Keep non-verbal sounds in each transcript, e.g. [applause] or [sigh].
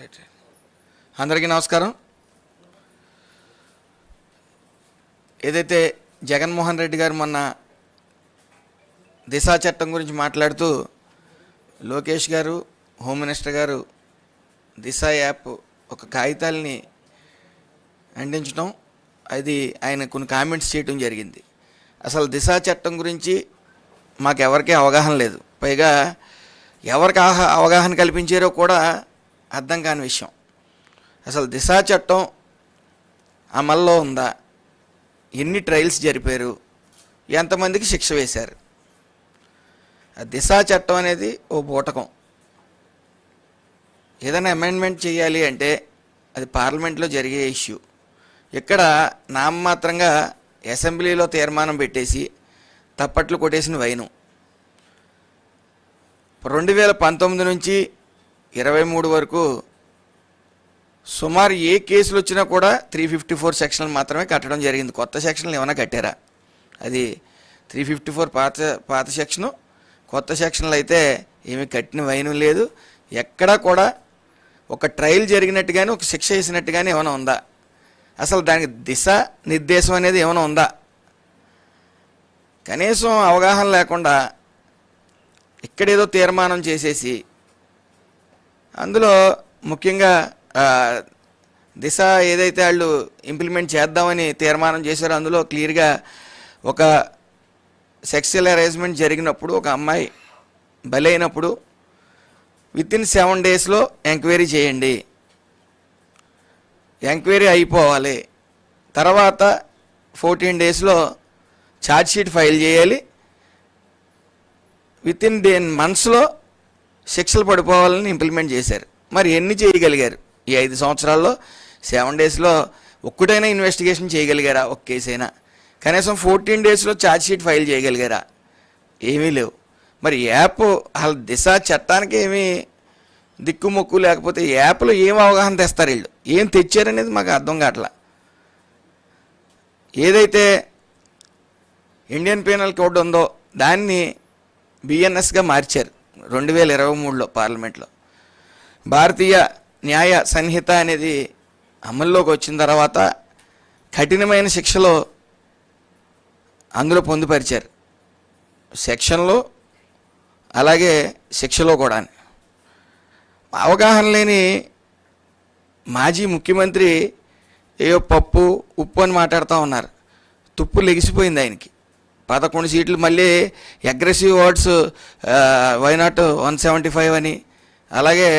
Right అందరికీ నమస్కారం. ఏదైతే జగన్మోహన్ రెడ్డి గారు మొన్న దిశా చట్టం గురించి మాట్లాడుతూ లోకేష్ గారు హోమ్ మినిస్టర్ గారు దిశ యాప్ ఒక కాగితాలని అందించడం అది ఆయన కొన్ని కామెంట్స్ చేయడం జరిగింది. అసలు దిశా చట్టం గురించి మాకు ఎవరికీ అవగాహన లేదు. పైగా ఎవరికి అవగాహన కల్పించారో కూడా అర్థం కాని విషయం. అసలు దిశా చట్టం అమల్లో ఉందా? ఎన్ని ట్రయల్స్ జరిపారు? ఎంతమందికి శిక్ష వేశారు? దిశా చట్టం అనేది ఓ బూటకం. ఏదైనా అమెండ్మెంట్ చేయాలి అంటే అది పార్లమెంట్లో జరిగే ఇష్యూ ఇక్కడ నామమాత్రంగా అసెంబ్లీలో తీర్మానం పెట్టేసి తప్పట్లు కొట్టేసిన వైను. రెండు వేల పంతొమ్మిది నుంచి ఇరవై మూడు వరకు సుమారు ఏ కేసులు వచ్చినా కూడా త్రీ ఫిఫ్టీ ఫోర్ సెక్షన్లు మాత్రమే కట్టడం జరిగింది. కొత్త సెక్షన్లు ఏమైనా కట్టారా? అది త్రీ ఫిఫ్టీ ఫోర్ పాత పాత సెక్షను కొత్త సెక్షన్లు అయితే ఏమి కట్టిన వైనం లేదు. ఎక్కడా కూడా ఒక ట్రయల్ జరిగినట్టుగానే ఒక శిక్ష వేసినట్టుగానే ఏమైనా ఉందా? అసలు దానికి దిశ నిర్దేశం అనేది ఏమైనా ఉందా? కనీసం అవగాహన లేకుండా ఇక్కడేదో తీర్మానం చేసేసి అందులో ముఖ్యంగా దిశ ఏదైతే వాళ్ళు ఇంప్లిమెంట్ చేద్దామని తీర్మానం చేశారో అందులో క్లియర్గా ఒక సెక్సువల్ అరేంజ్మెంట్ జరిగినప్పుడు ఒక అమ్మాయి బలైనప్పుడు విత్ ఇన్ సెవెన్ డేస్లో ఎంక్వైరీ చేయండి. ఎంక్వైరీ అయిపోవాలి. తర్వాత ఫోర్టీన్ డేస్లో ఛార్జ్షీట్ ఫైల్ చేయాలి. విత్ ఇన్ దేన్ మంత్స్లో శిక్షలు పడిపోవాలని ఇంప్లిమెంట్ చేశారు. మరి ఎన్ని చేయగలిగారు? ఈ ఐదు సంవత్సరాల్లో సెవెన్ డేస్లో ఒక్కటైనా ఇన్వెస్టిగేషన్ చేయగలిగారా ఒక కేసు అయినా కనీసం ఫోర్టీన్ డేస్లో ఛార్జ్షీట్ ఫైల్ చేయగలిగారా? ఏమీ లేవు. మరి యాప్ అసలు దిశ చట్టానికి ఏమీ దిక్కుమొక్కు లేకపోతే యాప్లో ఏం అవగాహన తెస్తారు వీళ్ళు? ఏం తెచ్చారనేది మాకు అర్థం కావట్లా. ఏదైతే ఇండియన్ పీనల్ కోడ్ ఉందో దాన్ని బిఎన్ఎస్గా మార్చారు. రెండు వేల ఇరవై మూడులో పార్లమెంట్లో. భారతీయ న్యాయ సంహిత అనేది అమల్లోకి వచ్చిన తర్వాత కఠినమైన శిక్షలో అందులో పొందుపరిచారు. సెక్షన్లో అలాగే శిక్షలో కూడా అవగాహన లేని మాజీ ముఖ్యమంత్రి ఏయో పప్పు ఉప్పు అని మాట్లాడుతూ ఉన్నారు. తుప్పు లెగిసిపోయింది ఆయనకి. పదకొండు సీట్లు మళ్ళీ aggressive words why not one seventy five అని. అలాగే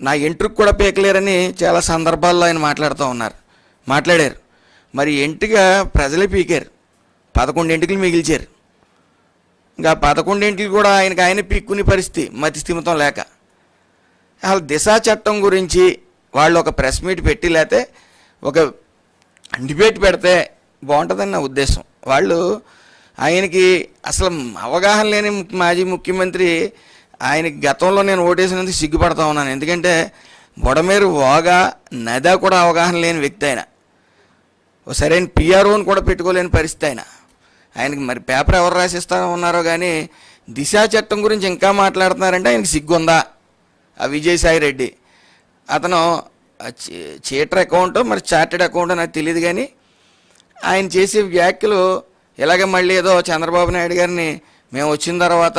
నా ఎంట్రుకు కూడా పీకలేరని చాలా సందర్భాల్లో ఆయన మాట్లాడుతూ ఉన్నారు. మాట్లాడారు. మరి ఎంటిగా ప్రజలే పీకారు. పదకొండు ఎంటికలు మిగిల్చారు. ఇంకా పదకొండింటికి కూడా ఆయనకి ఆయన పీక్కునే పరిస్థితి మతి స్థిమితం లేక. అసలు దిశా చట్టం గురించి వాళ్ళు ఒక ప్రెస్ మీట్ పెట్టి లేకపోతే ఒక డిబేట్ పెడితే బాగుంటుందని నా ఉద్దేశం. వాళ్ళు ఆయనకి అసలు అవగాహన లేని మాజీ ముఖ్యమంత్రి ఆయనకి గతంలో నేను ఓటేసినందుకు సిగ్గుపడతా ఉన్నాను. ఎందుకంటే బొడమేరు వాగా నదా కూడా అవగాహన లేని వ్యక్తి ఆయన. ఓ సరైన పిఆర్ఓని కూడా పెట్టుకోలేని పరిస్థితి ఆయన. ఆయనకి మరి పేపర్ ఎవరు రాసిస్తా ఉన్నారో కానీ దిశా చట్టం గురించి ఇంకా మాట్లాడుతున్నారంటే ఆయనకి సిగ్గుందా? ఆ విజయసాయి రెడ్డి. అతను చీటర్ అకౌంట్ మరి చార్టెడ్ అకౌంట్ నాకు తెలియదు కానీ ఆయన చేసే వ్యాఖ్యలు ఇలాగే మళ్ళీ ఏదో చంద్రబాబు నాయుడు గారిని మేము వచ్చిన తర్వాత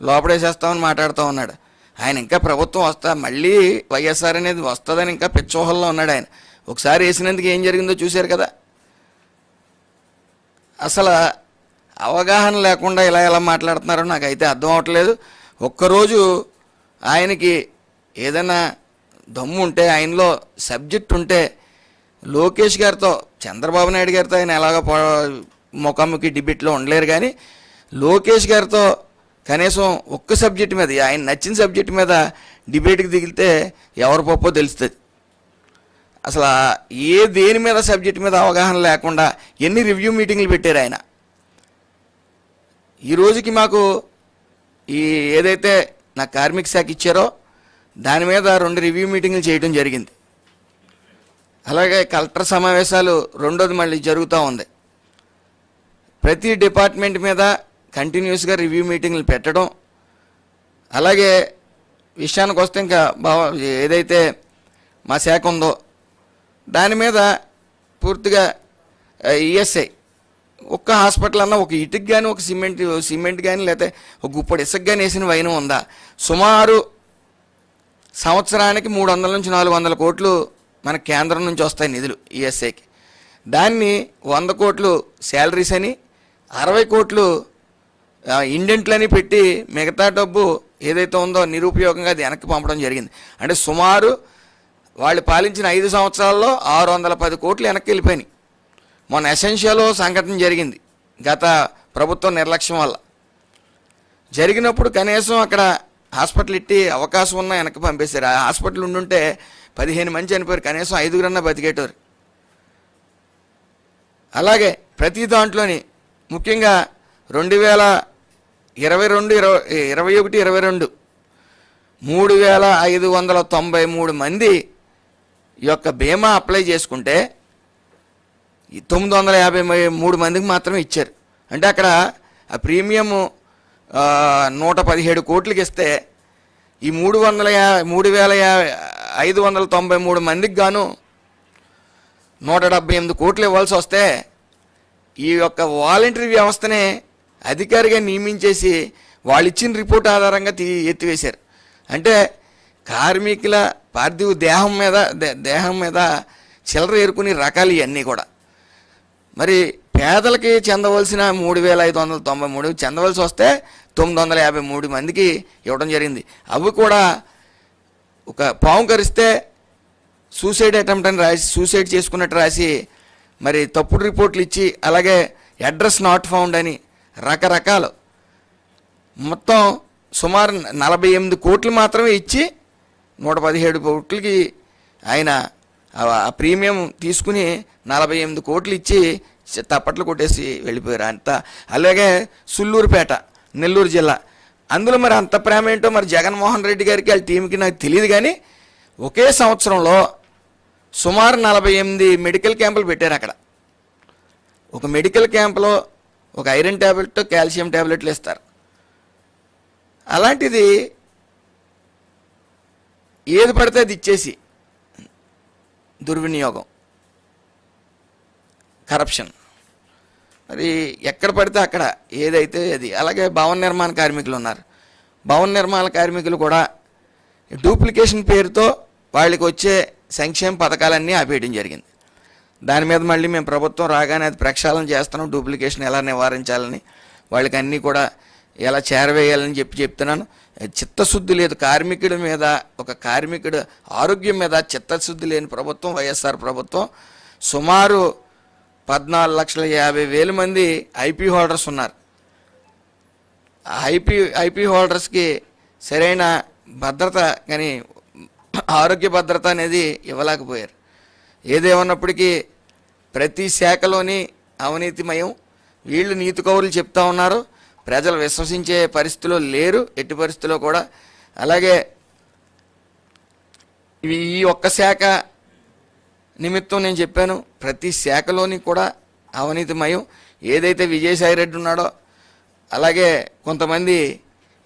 లోపడేసేస్తామని మాట్లాడుతూ ఉన్నాడు. ఆయన ఇంకా ప్రభుత్వం వస్తా మళ్ళీ వైఎస్ఆర్ అనేది వస్తుందని ఇంకా పిచ్చోహల్లో ఉన్నాడు ఆయన. ఒకసారి వేసినందుకు ఏం జరిగిందో చూశారు కదా? అసలు అవగాహన లేకుండా ఇలా ఎలా మాట్లాడుతున్నారో నాకైతే అర్థం అవ్వట్లేదు ఒక్కరోజు ఆయనకి ఏదైనా దమ్ము ఉంటే ఆయనలో సబ్జెక్ట్ ఉంటే లోకేష్ గారితో చంద్రబాబు నాయుడు గారితో ఆయన ఎలాగో పో- ముఖాముఖి డిబేట్లో ఉండలేరు కానీ లోకేష్ గారితో కనీసం ఒక్క సబ్జెక్ట్ మీద ఆయన నచ్చిన సబ్జెక్ట్ మీద డిబేట్కి దిగితే ఎవరి పప్పో తెలుస్తుంది. అసలు ఏ దేని మీద సబ్జెక్ట్ మీద అవగాహన లేకుండా ఎన్ని రివ్యూ మీటింగ్లు పెట్టారు ఆయన. ఈ రోజుకి మాకు ఈ ఏదైతే నా కార్మిక శాఖ ఇచ్చారో దాని మీద రెండు రివ్యూ మీటింగ్లు చేయడం జరిగింది. అలాగే కలెక్టర్ సమావేశాలు రెండోది మళ్ళీ జరుగుతూ ఉంది. ప్రతి డిపార్ట్మెంట్ మీద కంటిన్యూస్గా రివ్యూ మీటింగ్లు పెట్టడం అలాగే విషయానికి వస్తే ఇంకా బావ ఏదైతే మా శాఖ ఉందో దాని మీద పూర్తిగా ఈఎస్ఐ ఒక్క హాస్పిటల్ అన్నా ఒక ఇటుకు కానీ ఒక సిమెంట్ సిమెంట్ కానీ లేకపోతే ఒక గుప్పటి ఇసుక కానీ వేసిన వైనం ఉందా? సుమారు సంవత్సరానికి మూడు వందల నుంచి నాలుగు వందల కోట్లు మన కేంద్రం నుంచి వస్తాయి నిధులు ఈఎస్ఐకి దాన్ని వంద కోట్లు శాలరీస్ అని అరవై కోట్లు ఇండెంట్లని పెట్టి మిగతా డబ్బు ఏదైతే ఉందో నిరుపయోగంగా అది వెనక్కి పంపడం జరిగింది. అంటే సుమారు వాళ్ళు పాలించిన ఐదు సంవత్సరాల్లో ఆరు వందల పది కోట్లు వెనక్కి వెళ్ళిపోయినాయి. మొన్న ఎసెన్షియల్ సంఘటన జరిగింది గత ప్రభుత్వం నిర్లక్ష్యం వల్ల. జరిగినప్పుడు కనీసం అక్కడ హాస్పిటల్ ఇట్టి అవకాశం ఉన్న వెనక్కి పంపేశారు. ఆ హాస్పిటల్ ఉండుంటే పదిహేను మంది చనిపోయారు. కనీసం ఐదుగురన్నా బతికేటారు. అలాగే ప్రతి దాంట్లోని ముఖ్యంగా రెండు వేల ఇరవై రెండు ఇరవై ఇరవై ఒకటి ఇరవై రెండు మూడు వేల ఐదు వందల తొంభై మూడు మంది ఈ యొక్క బీమా అప్లై చేసుకుంటే తొమ్మిది వందల యాభై మూడు మందికి మాత్రమే ఇచ్చారు. అంటే అక్కడ ఆ ప్రీమియము నూట పదిహేడు కోట్లకి ఇస్తే ఈ మూడు వందల యా మూడు వేల యా ఐదు వందల తొంభై మూడు మందికి గాను నూట డెబ్బై ఎనిమిది కోట్లు ఇవ్వాల్సి వస్తే ఈ యొక్క వాలంటరీ వ్యవస్థనే అధికారిగా నియమించేసి వాళ్ళు ఇచ్చిన రిపోర్ట్ ఆధారంగా తీ ఎత్తివేశారు. అంటే కార్మికుల పార్థివ దేహం మీద దే- దేహం మీద చిల్లర ఏరుకునే రకాలు ఇవన్నీ కూడా. మరి పేదలకి చెందవలసిన మూడు వేల ఐదు వందల తొంభై మూడు చెందవలసి వస్తే తొమ్మిది వందల యాభై మూడు మందికి ఇవ్వడం జరిగింది. అవి కూడా ఒక పాము కరిస్తే సూసైడ్ అటెంప్ట్ అని రాసి సూసైడ్ చేసుకున్నట్టు రాసి మరి తప్పుడు రిపోర్ట్లు ఇచ్చి అలాగే అడ్రస్ నాట్ ఫౌండ్ అని రకరకాలు. మొత్తం సుమారు నలభై ఎనిమిది కోట్లు మాత్రమే ఇచ్చి నూట పదిహేడు కోట్లకి ఆయన ఆ- ప్రీమియం తీసుకుని నలభై ఎనిమిది కోట్లు ఇచ్చి తప్పట్లు కొట్టేసి వెళ్ళిపోయారు. అంత అలాగే సుల్లూరుపేట నెల్లూరు జిల్లా. అందులో మరి అంత ప్రేమ ఏంటో మరి జగన్మోహన్ రెడ్డి గారికి వాళ్ళ టీంకి నాకు తెలియదు కానీ ఒకే సంవత్సరంలో సుమారు నలభై ఎనిమిది మెడికల్ క్యాంపులు పెట్టారు అక్కడ. ఒక మెడికల్ క్యాంపులో ఒక ఐరన్ ట్యాబ్లెట్ కాల్షియం ట్యాబ్లెట్లు ఇస్తారు. అలాంటిది ఏది పడితే అది ఇచ్చేసి దుర్వినియోగం కరప్షన్. మరి ఎక్కడ పడితే అక్కడ ఏదైతే అది. అలాగే భవన నిర్మాణ కార్మికులు ఉన్నారు. భవన నిర్మాణ కార్మికులు కూడా డూప్లికేషన్ పేరుతో వాళ్ళకి వచ్చే సంక్షేమ పథకాలన్నీ ఆపేయడం జరిగింది. దాని మీద మళ్ళీ మేము ప్రభుత్వం రాగానే అది ప్రక్షాళన చేస్తున్నాం. డూప్లికేషన్ ఎలా నివారించాలని వాళ్ళకి అన్నీ కూడా ఎలా చేరవేయాలని చెప్పి చెప్తున్నాను. చిత్తశుద్ధి లేదు. కార్మికుడి మీద ఒక కార్మికుడు ఆరోగ్యం మీద చిత్తశుద్ధి లేని ప్రభుత్వం వైఎస్ఆర్ ప్రభుత్వం సుమారు పద్నాలుగు లక్షల యాభై వేల మంది ఐపీ హోల్డర్స్ ఉన్నారు. ఐపీ ఐపీ హోల్డర్స్కి సరైన భద్రత కానీ ఆరోగ్య భద్రత అనేది ఇవ్వలేకపోయారు. ఏదేమన్నప్పటికీ ప్రతి శాఖలోని అవినీతిమయం వీళ్ళు నీతి కౌరులు చెప్తా ఉన్నారు ప్రజలు విశ్వసించే పరిస్థితిలో లేరు ఎట్టి పరిస్థితిలో కూడా. అలాగే ఈ ఒక్క శాఖ నిమిత్తం నేను చెప్పాను ప్రతి శాఖలోని కూడా అవినీతిమయం. ఏదైతే విజయసాయి రెడ్డి ఉన్నాడో అలాగే కొంతమంది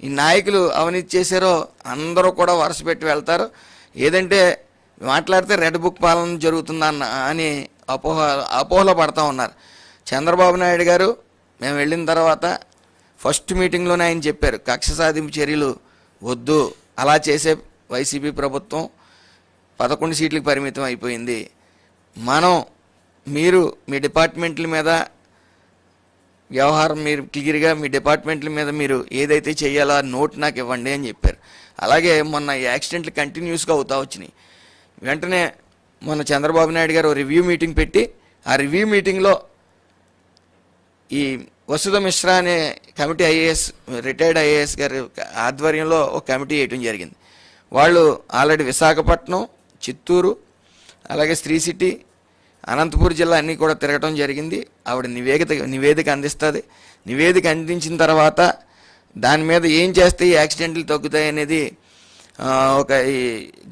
ఈ నాయకులు అవినీతి చేశారో అందరూ కూడా వరుస పెట్టి వెళ్తారు. ఏదంటే మాట్లాడితే రెడ్ బుక్ పాలన జరుగుతుందన్న అని అపోహ అపోహలో పడతా ఉన్నారు. చంద్రబాబు నాయుడు గారు మేము వెళ్ళిన తర్వాత ఫస్ట్ మీటింగ్లోనే ఆయన చెప్పారు కక్ష సాధింపు చర్యలు వద్దు అలా చేసే వైసీపీ ప్రభుత్వం పదకొండు సీట్లకు పరిమితం అయిపోయింది. మనం మీరు మీ డిపార్ట్మెంట్ల మీద వ్యవహారం మీరు క్లియర్గా మీ డిపార్ట్మెంట్ల మీద మీరు ఏదైతే చేయాలో ఆ నోట్ నాకు ఇవ్వండి అని చెప్పారు. అలాగే మొన్న యాక్సిడెంట్లు కంటిన్యూస్గా అవుతా వచ్చినాయి. వెంటనే మొన్న చంద్రబాబు నాయుడు గారు రివ్యూ మీటింగ్ పెట్టి ఆ రివ్యూ మీటింగ్లో ఈ వసుధ మిశ్రా అనే కమిటీ ఐఏఎస్ రిటైర్డ్ ఐఏఎస్ గారి ఆధ్వర్యంలో ఒక కమిటీ వేయటం జరిగింది. వాళ్ళు ఆల్రెడీ విశాఖపట్నం చిత్తూరు అలాగే శ్రీ సిటీ అనంతపూర్ జిల్లా అన్నీ కూడా తిరగటం జరిగింది. ఆవిడ నివేదిక నివేదిక అందిస్తుంది. నివేదిక అందించిన తర్వాత దాని మీద ఏం చేస్తే ఈ యాక్సిడెంట్లు తగ్గుతాయి అనేది ఒక ఈ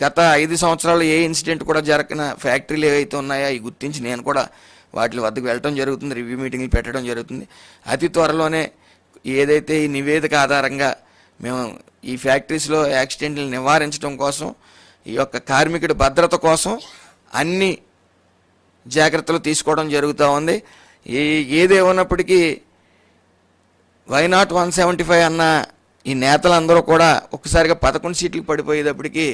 గత ఐదు సంవత్సరాలు ఏ ఇన్సిడెంట్ కూడా జరగన ఫ్యాక్టరీలు ఏవైతే ఉన్నాయో అవి గుర్తించి నేను కూడా వాటి వద్దకు వెళ్ళటం జరుగుతుంది. రివ్యూ మీటింగ్లు పెట్టడం జరుగుతుంది. అతి త్వరలోనే ఏదైతే ఈ నివేదిక ఆధారంగా మేము ఈ ఫ్యాక్టరీస్లో యాక్సిడెంట్లు నివారించడం కోసం ఈ యొక్క కార్మికుడి భద్రత కోసం అన్ని జాగ్రత్తలు తీసుకోవడం జరుగుతూ ఉంది. ఏ ఏదేమన్నప్పటికీ why not one seventy five అన్న ఈ నేతలందరూ కూడా ఒక్కసారిగా పదకొండు సీట్లు పడిపోయేటప్పటికి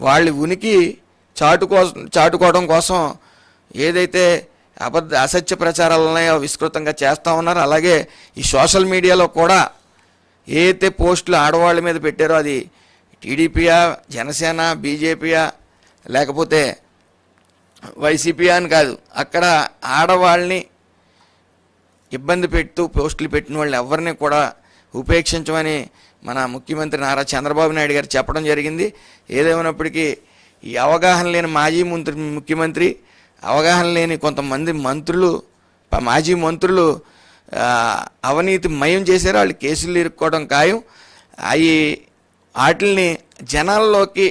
వాళ్ళ ఉనికి చాటుకో చాటుకోవడం కోసం ఏదైతే అబద్ధ అసత్య ప్రచారాలు విస్తృతంగా చేస్తూ ఉన్నారు. అలాగే ఈ సోషల్ మీడియాలో కూడా ఏదైతే పోస్టులు ఆడవాళ్ళ మీద పెట్టారో అది టీడీపీయా జనసేన బీజేపీయా లేకపోతే వైసీపీ అని కాదు అక్కడ ఆడవాళ్ళని ఇబ్బంది పెడుతూ పోస్టులు పెట్టిన వాళ్ళు ఎవరిని కూడా ఉపేక్షించమని మన ముఖ్యమంత్రి నారా చంద్రబాబు నాయుడు గారు చెప్పడం జరిగింది. ఏదేమైనప్పటికీ ఈ అవగాహన లేని మాజీ మంత్రి ముఖ్యమంత్రి అవగాహన లేని కొంతమంది మంత్రులు మాజీ మంత్రులు అవినీతి మయం చేశారు. వాళ్ళు కేసులు ఇరుక్కోవడం ఖాయం. అవి వాటిల్ని జనాల్లోకి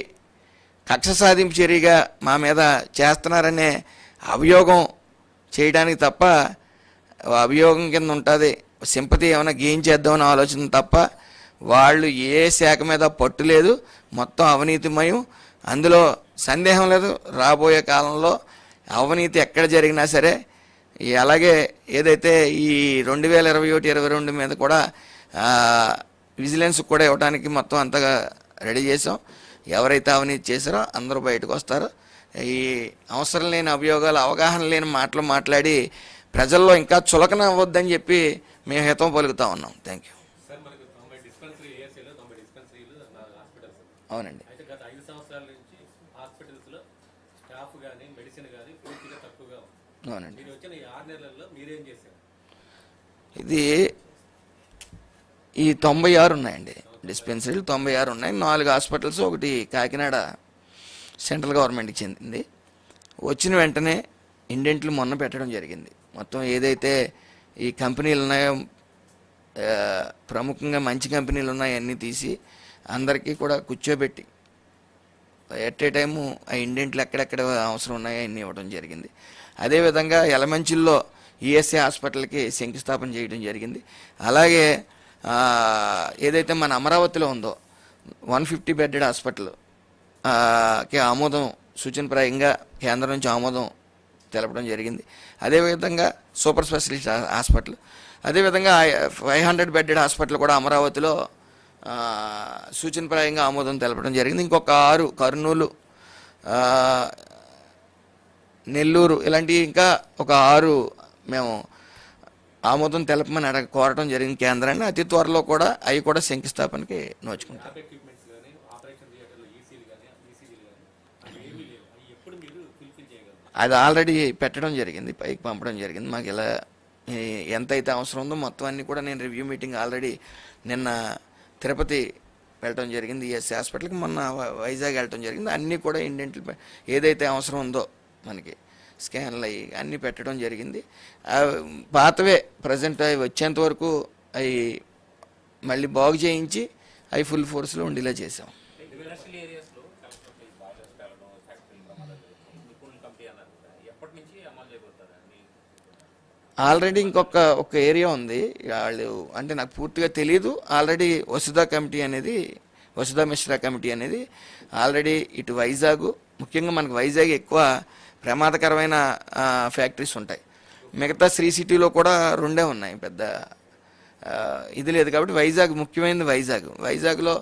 కక్ష సాధింపు చర్యగా మా మీద చేస్తున్నారనే అభియోగం చేయడానికి తప్ప అభియోగం కింద ఉంటుంది. సింపతి ఏమైనా గెయిన్ చేద్దామని ఆలోచన తప్ప వాళ్ళు ఏ శాఖ మీద పట్టు లేదు. మొత్తం అవినీతిమయం. అందులో సందేహం లేదు. రాబోయే కాలంలో అవినీతి ఎక్కడ జరిగినా సరే అలాగే ఏదైతే ఈ రెండు వేల ఇరవై ఒకటి ఇరవై రెండు మీద కూడా విజిలెన్స్ కూడా ఇవ్వడానికి మొత్తం అంతగా రెడీ చేసాం ఎవరైతే అవినీతి చేశారో అందరూ బయటకు వస్తారు. ఈ అవసరం లేని అభియోగాలు అవగాహన లేని మాటలు మాట్లాడి ప్రజల్లో ఇంకా చులకన అవ్వద్దని చెప్పి మేము హితం పలుకుతా ఉన్నాం. థ్యాంక్ యూ అవునండి. అవునండి. ఇది ఈ తొంభై ఆరు ఉన్నాయండి. డిస్పెన్సరీలు తొంభై ఆరు ఉన్నాయి. నాలుగు హాస్పిటల్స్ ఒకటి కాకినాడ సెంట్రల్ గవర్నమెంట్కి చెందింది వచ్చిన వెంటనే ఇండెంట్లు మొన్న పెట్టడం జరిగింది. మొత్తం ఏదైతే ఈ కంపెనీలు ఉన్నాయో ప్రముఖంగా మంచి కంపెనీలు ఉన్నాయో అన్నీ తీసి అందరికీ కూడా కూర్చోబెట్టి ఎట్ ఏ టైము ఆ ఇండెంట్లు ఎక్కడెక్కడ అవసరం ఉన్నాయో అన్నీ ఇవ్వడం జరిగింది. అదేవిధంగా ఎలమంచిల్లో ఈఎస్ఐ హాస్పిటల్కి శంకుస్థాపన చేయడం జరిగింది. అలాగే ఏదైతే మన అమరావతిలో ఉందో వన్ ఫిఫ్టీ బెడ్డెడ్ హాస్పిటల్కి ఆమోదం సూచనప్రాయంగా కేంద్రం నుంచి ఆమోదం తెలపడం జరిగింది. అదేవిధంగా సూపర్ స్పెషలిస్ట్ హాస్పిటల్. అదేవిధంగా ఫైవ్ హండ్రెడ్ బెడెడ్ హాస్పిటల్ కూడా అమరావతిలో సూచనప్రాయంగా ఆమోదం తెలపడం జరిగింది. ఇంకొక ఆరు కర్నూలు నెల్లూరు ఇలాంటి ఇంకా ఒక ఆరు మేము ఆమోదం తెలపమని అడగ కోరటం జరిగింది కేంద్రాన్ని అతి త్వరలో కూడా అవి కూడా శంకుస్థాపనకి నోచుకుంటాం. ల్యాబ్ ఎక్విప్మెంట్స్ కానీ ఆపరేషన్ థియేటర్లో ఈసీలు కానీ ఈసీజీలు కానీ అవి ఏమీ లేవు. అవి ఎప్పుడు మీరు ఫుల్ఫిల్ చేయగలరు? అది ఆల్రెడీ పెట్టడం జరిగింది పైకి పంపడం జరిగింది. మాకు ఇలా ఈ ఎంత అయితే అవసరం ఉందో మొత్తం అన్ని కూడా నేను రివ్యూ మీటింగ్ ఆల్రెడీ నిన్న తిరుపతి వెళ్ళటం జరిగింది ఈఎస్సీ హాస్పిటల్కి. మొన్న వైజాగ్ వెళ్ళటం జరిగింది. అన్నీ కూడా ఇండెంట్లు పె- ఏదైతే అవసరం ఉందో మనకి. స్కాన్లు అవి అన్నీ పెట్టడం జరిగింది. పాతవే ప్రజెంట్ అవి వచ్చేంత వరకు అవి మళ్ళీ బాగు చేయించి అవి ఫుల్ ఫోర్స్లో ఉండేలా చేసాం ఆల్రెడీ ఇంకొక ఒక ఏరియా ఉంది. వాళ్ళు అంటే నాకు పూర్తిగా తెలియదు ఆల్రెడీ వసుధా కమిటీ అనేది వసుధా మిశ్రా కమిటీ అనేది ఆల్రెడీ ఇటు వైజాగ్ ముఖ్యంగా మనకు వైజాగ్ ఎక్కువ ప్రమాదకరమైన ఫ్యాక్టరీస్ ఉంటాయి. మిగతా శ్రీ సిటీలో కూడా రెండే ఉన్నాయి. పెద్ద ఇది లేదు కాబట్టి వైజాగ్ ముఖ్యమైనది వైజాగ్. వైజాగ్లో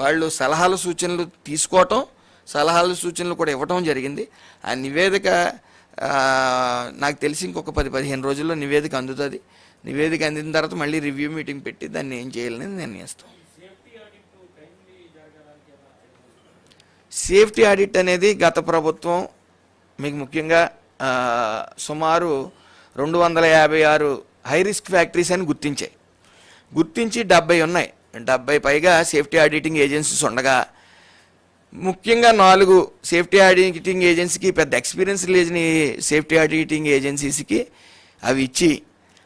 వాళ్ళు సలహాలు సూచనలు తీసుకోవటం సలహాలు సూచనలు కూడా ఇవ్వటం జరిగింది. ఆ నివేదిక నాకు తెలిసి ఇంకొక పది పదిహేను రోజుల్లో నివేదిక అందుతుంది. నివేదిక అందిన తర్వాత మళ్ళీ రివ్యూ మీటింగ్ పెట్టి దాన్ని ఏం చేయాలని నిర్ణయిస్తాం. సేఫ్టీ ఆడిట్ అనేది గత ప్రభుత్వం మీకు ముఖ్యంగా సుమారు రెండు వందల యాభై ఆరు హై రిస్క్ ఫ్యాక్టరీస్ అని గుర్తించాయి. గుర్తించి డెబ్బై ఉన్నాయి. డెబ్బై పైగా సేఫ్టీ ఆడిటింగ్ ఏజెన్సీస్ ఉండగా ముఖ్యంగా నాలుగు సేఫ్టీ ఆడిటింగ్ ఏజెన్సీకి పెద్ద ఎక్స్పీరియన్స్ లేని సేఫ్టీ ఆడిటింగ్ ఏజెన్సీస్కి అవి ఇచ్చి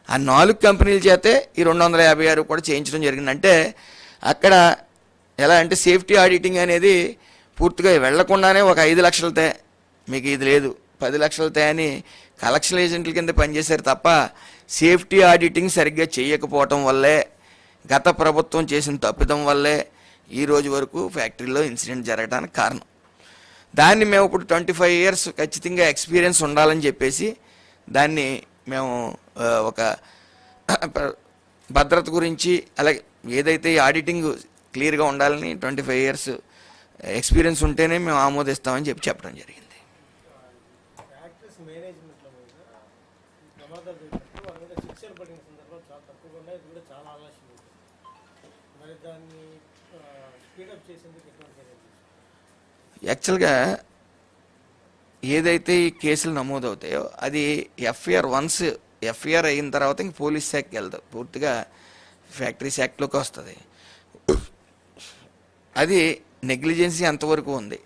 ఆ నాలుగు కంపెనీల చేతే ఈ రెండు వందల యాభై ఆరు కూడా చేయించడం జరిగింది. అంటే అక్కడ ఎలా అంటే సేఫ్టీ ఆడిటింగ్ అనేది పూర్తిగా వెళ్ళకుండానే ఒక ఐదు లక్షలతో మీకు ఇది లేదు. పది లక్షలు అని కలెక్షన్ ఏజెంట్ల కింద పనిచేశారు తప్ప సేఫ్టీ ఆడిటింగ్ సరిగ్గా చేయకపోవటం వల్లే గత ప్రభుత్వం చేసిన తప్పిదం వల్లే ఈ రోజు వరకు ఫ్యాక్టరీలో ఇన్సిడెంట్ జరగడానికి కారణం. దాన్ని మేము ఇప్పుడు ట్వంటీ ఫైవ్ ఇయర్స్ ఖచ్చితంగా ఎక్స్పీరియన్స్ ఉండాలని చెప్పేసి దాన్ని మేము ఒక [clears throat] భద్రత గురించి అలాగే ఏదైతే ఈ ఆడిటింగ్ క్లియర్గా ఉండాలని ట్వంటీ ఫైవ్ ఇయర్స్ ఎక్స్పీరియన్స్ ఉంటేనే మేము ఆమోదిస్తామని చెప్పి చెప్పడం జరిగింది యాక్ట్రెస్ మేనేజ్మెంట్లో మీద ఈ ప్రమాదాలు జరిగినప్పుడు వాళ్ళ మీద శిక్షలు పడిన సందర్భాలు చాలా తక్కువగా ఉన్నాయి ఇది కూడా చాలా ఆలస్యం ఉంది మరి దాన్ని స్పీడప్ చేసేందుకు ఎటువంటి చర్యలు తీసుకుంటారు? యాక్చువల్గా ఏదైతే ఈ కేసులు నమోదవుతాయో అది ఎఫ్ఐఆర్ వన్స్ ఎఫ్ఐఆర్ అయిన తర్వాత ఇంక పోలీస్ శాఖకి వెళ్తాం పూర్తిగా ఫ్యాక్టరీస్ యాక్ట్లోకి వస్తుంది. అది నెగ్లిజెన్సీ ఎంతవరకు ఉంది.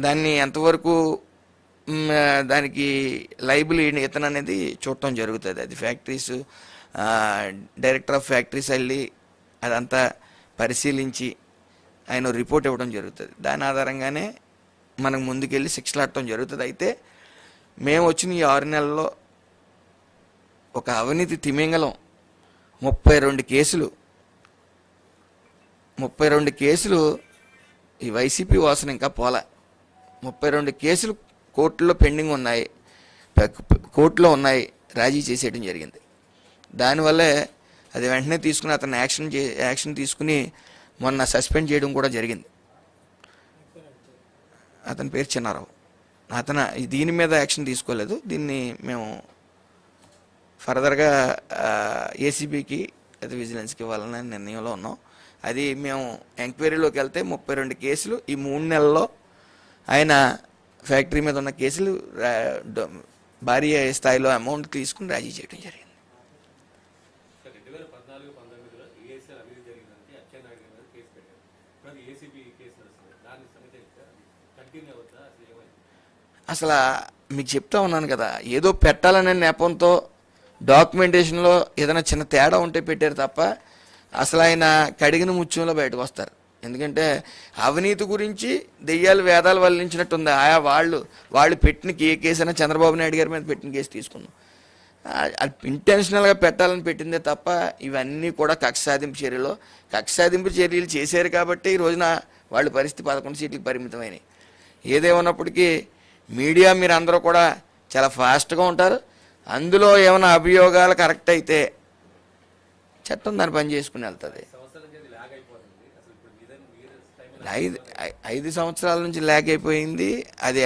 దాన్ని ఎంతవరకు దానికి లైబుల్ ఇతను అనేది చూడటం జరుగుతుంది. అది ఫ్యాక్టరీస్ డైరెక్టర్ ఆఫ్ ఫ్యాక్టరీస్ వెళ్ళి అదంతా పరిశీలించి ఆయన రిపోర్ట్ ఇవ్వడం జరుగుతుంది. దాని ఆధారంగానే మనకు ముందుకెళ్ళి శిక్షలాడటం జరుగుతుంది. అయితే మేము వచ్చిన ఈ ఆరు నెలల్లో ఒక అవినీతి తిమింగలం ముప్పై రెండు కేసులు ముప్పై రెండు కేసులు ఈ వైసీపీ వాసన ఇంకా పోలా. ముప్పై రెండు కేసులు కోర్టులో పెండింగ్ ఉన్నాయి కోర్టులో ఉన్నాయి రాజీ చేసేయడం జరిగింది. దానివల్లే అది వెంటనే తీసుకుని అతను యాక్షన్ చే యాక్షన్ తీసుకుని మొన్న సస్పెండ్ చేయడం కూడా జరిగింది. అతని పేరు చిన్నారావు. అతను దీని మీద యాక్షన్ తీసుకోలేదు. దీన్ని మేము ఫర్దర్గా ఏసీబీకి అది విజిలెన్స్కి ఇవ్వాలనే నిర్ణయంలో ఉన్నాం. అది మేము ఎంక్వైరీలోకి వెళ్తే ముప్పై రెండు కేసులు ఈ మూడు నెలల్లో ఆయన ఫ్యాక్టరీ మీద ఉన్న కేసులు భారీ స్థాయిలో అమౌంట్ తీసుకుని రాజీ చేయడం జరిగింది సార్ రెండు వేల పద్నాలుగు పంతొమ్మిదిలో ఏఎస్ఎల్ అభివృద్ధి జరిగిందంటే అచ్చెన్నాయుడు గారి మీద కేసు పెట్టారు ఇప్పుడు అది ఏసీబీ కేసు నడుస్తుంది దాని సంగతి ఏంటి సార్? అది కంటిన్యూ అవుతుందా అసలు ఏమైంది అసలు మీకు చెప్తా ఉన్నాను కదా ఏదో పెట్టాలనే నెపంతో డాక్యుమెంటేషన్లో ఏదైనా చిన్న తేడా ఉంటే పెట్టారు తప్ప అసలు ఆయన కడిగిన ముత్యంలో బయటకు వస్తారు. ఎందుకంటే అవినీతి గురించి దెయ్యాలు వేదాలు వల్లించినట్టు ఉంది ఆయా వాళ్ళు వాళ్ళు పెట్టిన ఏ కేసు అయినా చంద్రబాబు నాయుడు గారి మీద పెట్టిన కేసు తీసుకుందాం. అది ఇంటెన్షనల్గా పెట్టాలని పెట్టిందే తప్ప ఇవన్నీ కూడా కక్ష సాధింపు చర్యలు. కక్ష సాధింపు చర్యలు చేశారు కాబట్టి ఈ రోజున వాళ్ళ పరిస్థితి పదకొండు సీట్లకు పరిమితమైనవి ఏదేమన్నప్పటికీ మీడియా మీరు అందరూ కూడా చాలా ఫాస్ట్గా ఉంటారు. అందులో ఏమైనా అభియోగాలు కరెక్ట్ అయితే చట్టం దాన్ని పని చేసుకుని వెళ్తుంది. ఐదు ఐదు సంవత్సరాల నుంచి ల్యాగ్ అయిపోయింది. అది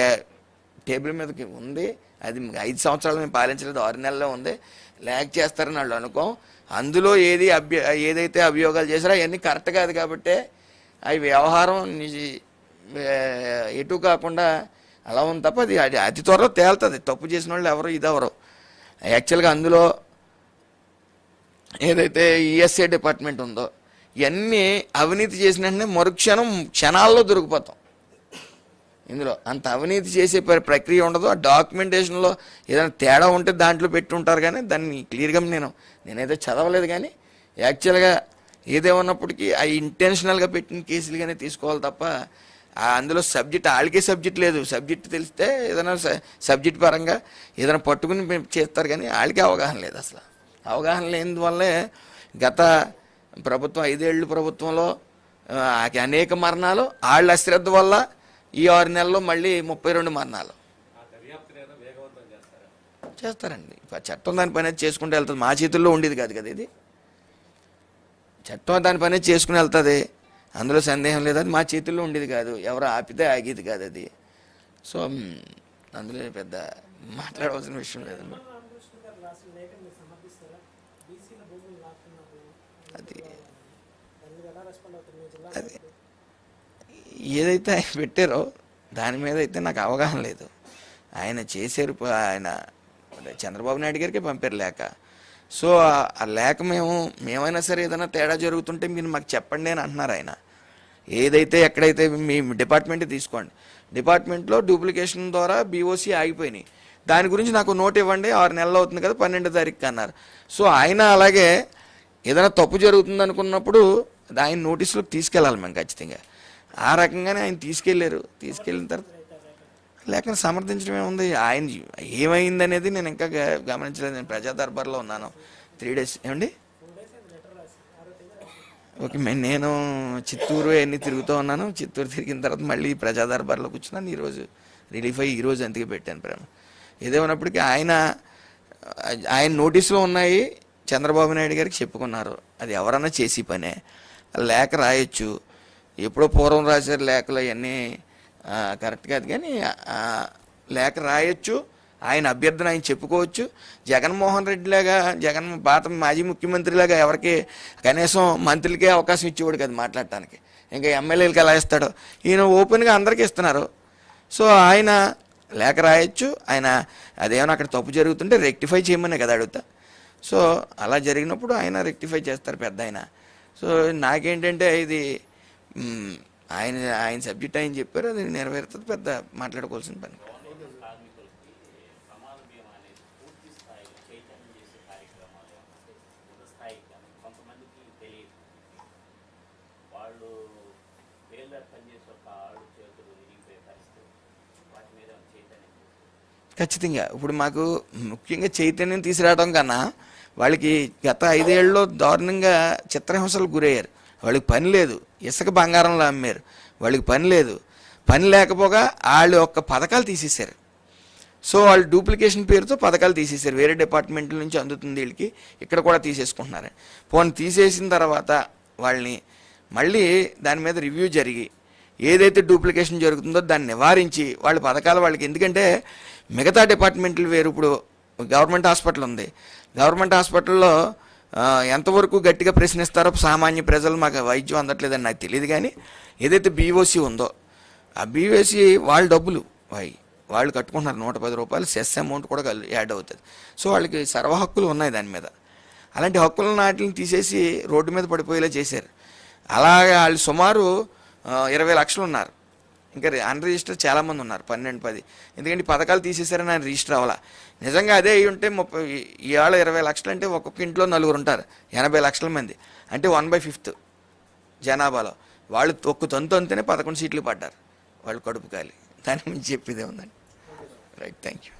టేబుల్ మీదకి ఉంది. అది ఐదు సంవత్సరాలు మేము పాలించలేదు. ఆరు నెలల్లో ఉంది. ల్యాగ్ చేస్తారని వాళ్ళు అనుకోం. అందులో ఏది అభ్య ఏదైతే అభియోగాలు చేశారో అవన్నీ కరెక్ట్ కాదు కాబట్టి అవి వ్యవహారం ఎటు కాకుండా అలా ఉంది తప్ప అది అది అతి త్వరలో తేలుతుంది. తప్పు చేసిన వాళ్ళు ఎవరు ఇదెవరో? యాక్చువల్గా అందులో ఏదైతే ఈఎస్ఐ డిపార్ట్మెంట్ ఉందో ఇవన్నీ అవినీతి చేసిన వెంటనే మరుక్షణం క్షణాల్లో దొరికిపోతాం. ఇందులో అంత అవినీతి చేసే ప్ర- ప్రక్రియ ఉండదు. ఆ డాక్యుమెంటేషన్లో ఏదైనా తేడా ఉంటే దాంట్లో పెట్టి ఉంటారు కానీ దాన్ని క్లియర్గా నేను నేనైతే చదవలేదు కానీ యాక్చువల్గా ఏదేమన్నప్పటికీ ఆ ఇంటెన్షనల్గా పెట్టిన కేసులుగానే తీసుకోవాలి తప్ప అందులో సబ్జెక్ట్ వాళ్ళకే సబ్జెక్ట్ లేదు. సబ్జెక్ట్ తెలిస్తే ఏదైనా సబ్జెక్ట్ పరంగా ఏదైనా పట్టుకుని చేస్తారు కానీ వాళ్ళకి అవగాహన లేదు అసలు. అవగాహన లేనివల్లే గత ప్రభుత్వం ఐదేళ్ళు ప్రభుత్వంలో అనేక మరణాలు వాళ్ళ అశ్రద్ధ వల్ల ఈ ఆరు నెలల్లో మళ్ళీ ముప్పై రెండు మరణాలు. చేస్తారండి. చట్టం దాని పని చేసుకుంటూ వెళ్తుంది. మా చేతుల్లో ఉండేది కాదు కదా ఇది. చట్టం దాని పని చేసుకుని వెళ్తుంది. అందులో సందేహం లేదు అది మా చేతుల్లో ఉండేది కాదు. ఎవరు ఆపితే ఆగేది కాదు అది. సో అందులో పెద్ద మాట్లాడవలసిన విషయం లేదండి అది. అది. ఏదైతే ఆయన పెట్టారో దాని మీద అయితే నాకు అవగాహన లేదు. ఆయన చేశారు ఆయన చంద్రబాబు నాయుడు గారికి పంపారు లేక. సో ఆ- ఆ లేఖ మేము మేమైనా సరే ఏదైనా తేడా జరుగుతుంటే మీరు మాకు చెప్పండి అని అంటున్నారు ఆయన. ఏదైతే ఎక్కడైతే మీ డిపార్ట్మెంట్ తీసుకోండి. డిపార్ట్మెంట్లో డూప్లికేషన్ ద్వారా బీఓసీ ఆగిపోయినాయి. దాని గురించి నాకు నోట్ ఇవ్వండి ఆరు నెలలు అవుతుంది కదా పన్నెండో తారీఖు అన్నారు. సో ఆయన అలాగే ఏదైనా తప్పు జరుగుతుంది అనుకున్నప్పుడు ఆయన నోటీసులకు తీసుకెళ్ళాలి మేము ఖచ్చితంగా. ఆ రకంగానే ఆయన తీసుకెళ్ళారు. తీసుకెళ్ళిన తర్వాత లేక సమర్థించడం ఏముంది? ఆయన ఏమైంది అనేది నేను ఇంకా గ- గమనించలేదు. నేను ప్రజా దర్బార్లో ఉన్నాను. త్రీ డేస్ ఏమండి? ఓకే నేను చిత్తూరు అవన్నీ తిరుగుతూ ఉన్నాను. చిత్తూరు తిరిగిన తర్వాత మళ్ళీ ప్రజా దర్బార్లో కూర్చున్నాను. ఈరోజు రిలీఫ్ అయ్యి ఈరోజు అందుకే పెట్టాను ప్రేమ. ఏదేమైనప్పటికీ ఆయన ఆయన నోటీసులో ఉన్నాయి. చంద్రబాబు నాయుడు గారికి చెప్పుకున్నారు. అది ఎవరన్నా చేసి పనే. లేఖ రాయొచ్చు. ఎప్పుడో పూర్వం రాశారు లేఖలు అవన్నీ. కరెక్ట్ కాదు కానీ లేఖ రాయొచ్చు. ఆయన అభ్యర్థన ఆయన చెప్పుకోవచ్చు. జగన్మోహన్ రెడ్డి లాగా జగన్ పాత మాజీ ముఖ్యమంత్రిలాగా ఎవరికి కనీసం మంత్రులకే అవకాశం ఇచ్చేవాడు కదా మాట్లాడటానికి. ఇంకా ఎమ్మెల్యేలకి ఎలా ఇస్తాడో. ఈయన ఓపెన్గా అందరికీ ఇస్తున్నారు. సో ఆయన లేఖ రాయొచ్చు. ఆయన అదేమైనా అక్కడ తప్పు జరుగుతుంటే రెక్టిఫై చేయమనే కదా అడుగుతా. సో అలా జరిగినప్పుడు ఆయన రెక్టిఫై చేస్తారు పెద్ద ఆయన. సో నాకేంటంటే ఇది ఆయన ఆయన సబ్జెక్ట్ ఆయన చెప్పారు అది నెరవేరుతుంది పెద్ద మాట్లాడుకోవాల్సిన పని కార్మికులకి ప్రమాద బీమా అనేది పూర్తి స్థాయిలో చైతన్యం చేసే కార్యక్రమాలు ఏమన్నా ఉన్న స్థాయికి కానీ కొంతమందికి తెలియదు వాళ్ళు వేళ్ళ పనిచేసే ఒక ఆడు చేతులు విరిగిపోయే పరిస్థితి వాటి మీద ఏమైనా చైతన్యం చేస్తారు ఖచ్చితంగా. ఇప్పుడు మాకు ముఖ్యంగా చైతన్యం తీసుకురావడం కన్నా వాళ్ళకి గత ఐదేళ్ళలో దారుణంగా చిత్రహింసలకు గురయ్యారు. వాళ్ళకి పని లేదు. ఇసుక బంగారంలో అమ్మారు. వాళ్ళకి పని లేదు. పని లేకపోగా వాళ్ళు ఒక్క పథకాలు తీసేశారు. సో వాళ్ళు డూప్లికేషన్ పేరుతో పథకాలు తీసేశారు. వేరే డిపార్ట్మెంట్ల నుంచి అందుతుంది వీళ్ళకి. ఇక్కడ కూడా తీసేసుకుంటున్నారు. పోనీ తీసేసిన తర్వాత వాళ్ళని మళ్ళీ దాని మీద రివ్యూ జరిగి ఏదైతే డూప్లికేషన్ జరుగుతుందో దాన్ని నివారించి వాళ్ళ పథకాలు వాళ్ళకి. ఎందుకంటే మిగతా డిపార్ట్మెంట్లు వేరు. ఇప్పుడు గవర్నమెంట్ హాస్పిటల్ ఉంది. గవర్నమెంట్ హాస్పిటల్లో ఎంతవరకు గట్టిగా ప్రశ్నిస్తారో సామాన్య ప్రజలు మాకు వైద్యం అందట్లేదని నాకు తెలియదు కానీ ఏదైతే బీఓసి ఉందో ఆ బీఓసీ వాళ్ళ డబ్బులు వాయి వాళ్ళు కట్టుకుంటున్నారు నూట పది రూపాయలు సెస్ అమౌంట్ కూడా యాడ్ అవుతుంది. సో వాళ్ళకి సర్వ హక్కులు ఉన్నాయి దాని మీద. అలాంటి హక్కుల నాటిని తీసేసి రోడ్డు మీద పడిపోయేలా చేశారు. అలాగే వాళ్ళు సుమారు ఇరవై లక్షలు ఉన్నారు ఇంకా అన్రిజిస్టర్ చాలామంది ఉన్నారు పన్నెండు పది. ఎందుకంటే ఈ పథకాలు తీసేసారని ఆయన రిజిస్టర్ అవ్వాలా. నిజంగా అదే అయి ఉంటే ముప్పై ఇవాళ ఇరవై లక్షలు అంటే ఒక్కొక్క ఇంట్లో నలుగురు ఉంటారు ఎనభై లక్షల మంది. అంటే వన్ బై ఫిఫ్త్ జనాభాలో. వాళ్ళు ఒక్క తొంతు అంతేనే పదకొండు సీట్లు పడ్డారు వాళ్ళు కడుపు కాలి దాని మించి చెప్పేదే ఉందండి రైట్ థ్యాంక్ యూ